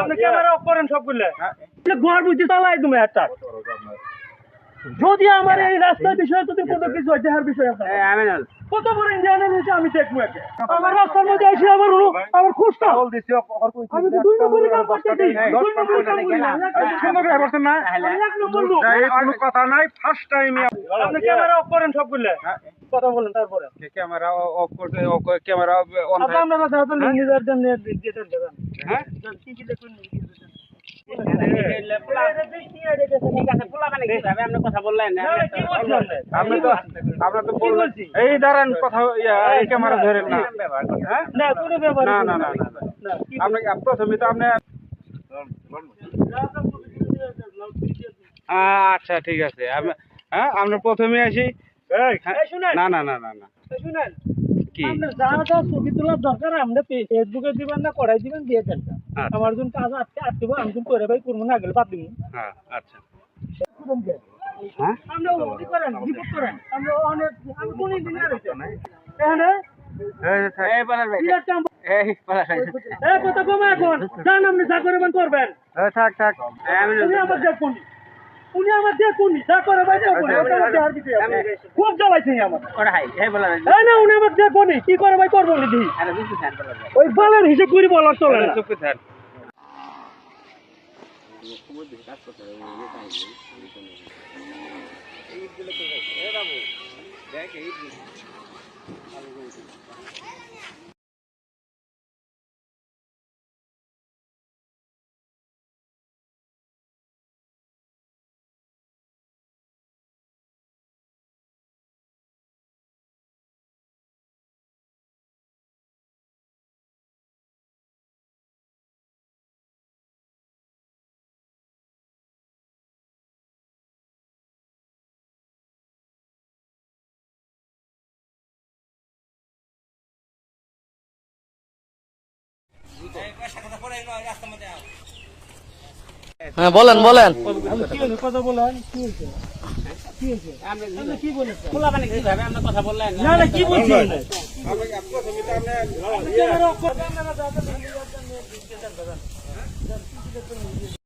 আপনি camera off করেন সবগুলো ঘর বুঝি চালাই তুমি একটা। যদি আমার এই রাস্তার বিষয়ে যদি কোনো কিছু হয় দেহার বিষয় আছে। কত বড় ইন্ডিয়ানের হয়েছে আমি দেখব একে আমার রাস্তার মধ্যে এসে আমার হলো আমার খুঁজটা আমি তো দুই নম্বরে কাম করতেছি। দুই নম্বরে কাম করি না সুন্দর করে বলছেন না? এক নম্বর লোক। এই কোনো কথা নাই ফার্স্ট টাইম আপনি ক্যামেরা অফ করেন সবগুলো কথা বলেন তারপরে। ক্যামেরা অফ করতে ক্যামেরা অন আমরা কথা হতো নিজের জন্য যেতে দেবেন হ্যাঁ? এই দাঁড়ান কথা এই ক্যামেরা ধরেন না। না না না আপনাকে প্রথমে তো আপনি আচ্ছা ঠিক আছে। হ্যাঁ আমরা প্রথমে আসি। হ্যাঁ। না না না না না। শুনেন। কি? যা যা ছবি তোলার দরকার আমরা ফেসবুকে দিবেন না করাই দিবেন দিয়ে দেন। আচ্ছা। আমার জন্য কাজ আজকে আসতে আমি যখন করে ভাই করব না গেলে বাদ দিব। হ্যাঁ আচ্ছা। আমরা ওই করেন রিপোর্ট করেন। আমরা অনেক আমি কোন ইঞ্জিনিয়ার হইছে এখানে এই যে থাক। এই পালা খাই। এই কথা কমে এখন। জান আপনি যা করবেন করবেন। থাক থাক। উনি আমার দেখুন। উনি আমার দিয়ে কোন যা করে বাইরে খুব জ্বালাইছে আমার। ওরা হাই হে বলা না উনি আমার দিয়ে কোন কি করে ভাই করব নি ওই বালের হিসেব করি বলা চলে না। হ্যাঁ বলেন বলেন। কথা বলেন কি হয়েছে